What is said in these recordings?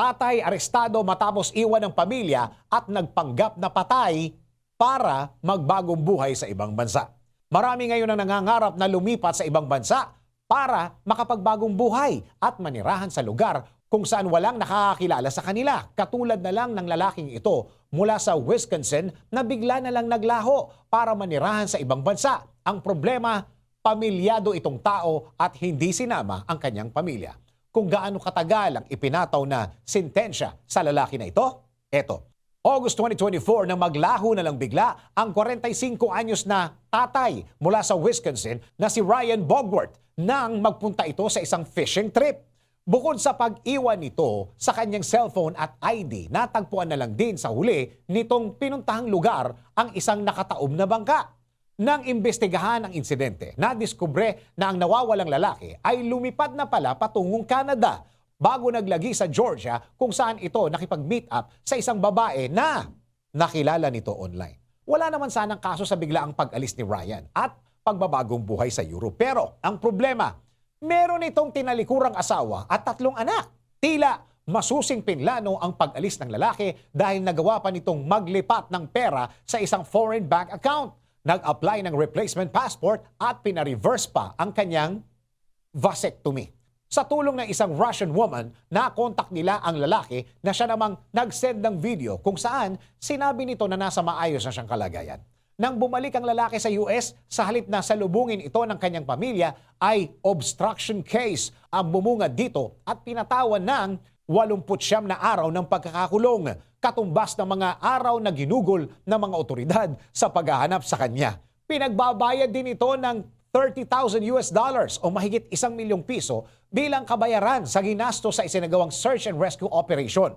Tatay arestado matapos iwan ng pamilya at nagpanggap na patay para magbagong buhay sa ibang bansa. Marami ngayon ang nangangarap na lumipat sa ibang bansa para makapagbagong buhay at manirahan sa lugar kung saan walang nakakakilala sa kanila. Katulad na lang ng lalaking ito mula sa Wisconsin na bigla na lang naglaho para manirahan sa ibang bansa. Ang problema, pamilyado itong tao at hindi sinama ang kanyang pamilya. Kung gaano katagal ang ipinataw na sentensya sa lalaki na ito, eto. August 2024 na maglaho na lang bigla ang 45 anyos na tatay mula sa Wisconsin na si Ryan Bogworth nang magpunta ito sa isang fishing trip. Bukod sa pag-iwan nito sa kanyang cellphone at ID, natagpuan na lang din sa huli nitong pinuntahang lugar ang isang nakataob na bangka. Nang imbestigahan ang insidente, nadiskubre na ang nawawalang lalaki ay lumipad na pala patungong Canada bago naglagi sa Georgia kung saan ito nakipag-meet up sa isang babae na nakilala nito online. Wala naman sanang kaso sa biglaang pag-alis ni Ryan at pagbabagong buhay sa Europe. Pero ang problema, meron itong tinalikurang asawa at tatlong anak. Tila masusing pinlano ang pag-alis ng lalaki dahil nagawa pa nitong maglipat ng pera sa isang foreign bank account. Nag-apply ng replacement passport at pina-reverse pa ang kanyang vasectomy. Sa tulong ng isang Russian woman, nakontak nila ang lalaki na siya namang nag-send ng video kung saan sinabi nito na nasa maayos na siyang kalagayan. Nang bumalik ang lalaki sa US, sa halip na salubungin ito ng kanyang pamilya, ay obstruction case ang bumungad dito at pinatawan ng 89 na araw ng pagkakakulong, katumbas ng mga araw na ginugol ng mga otoridad sa paghahanap sa kanya. Pinagbabayad din ito ng 30,000 US dollars o mahigit isang milyong piso bilang kabayaran sa ginasto sa isinagawang search and rescue operation.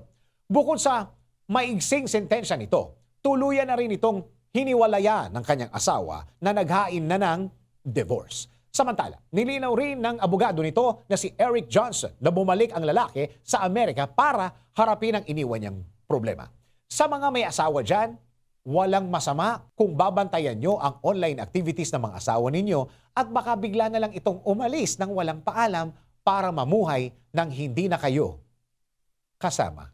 Bukod sa maigsing sentensya nito, tuluyan na rin itong hiniwalayan ng kanyang asawa na naghain na ng divorce. Samantala, nilinaw rin ng abogado nito na si Eric Johnson na bumalik ang lalaki sa Amerika para harapin ang iniwan niyang problema. Sa mga may asawa dyan, walang masama kung babantayan nyo ang online activities ng mga asawa ninyo at baka bigla na lang itong umalis ng walang paalam para mamuhay ng hindi na kayo kasama.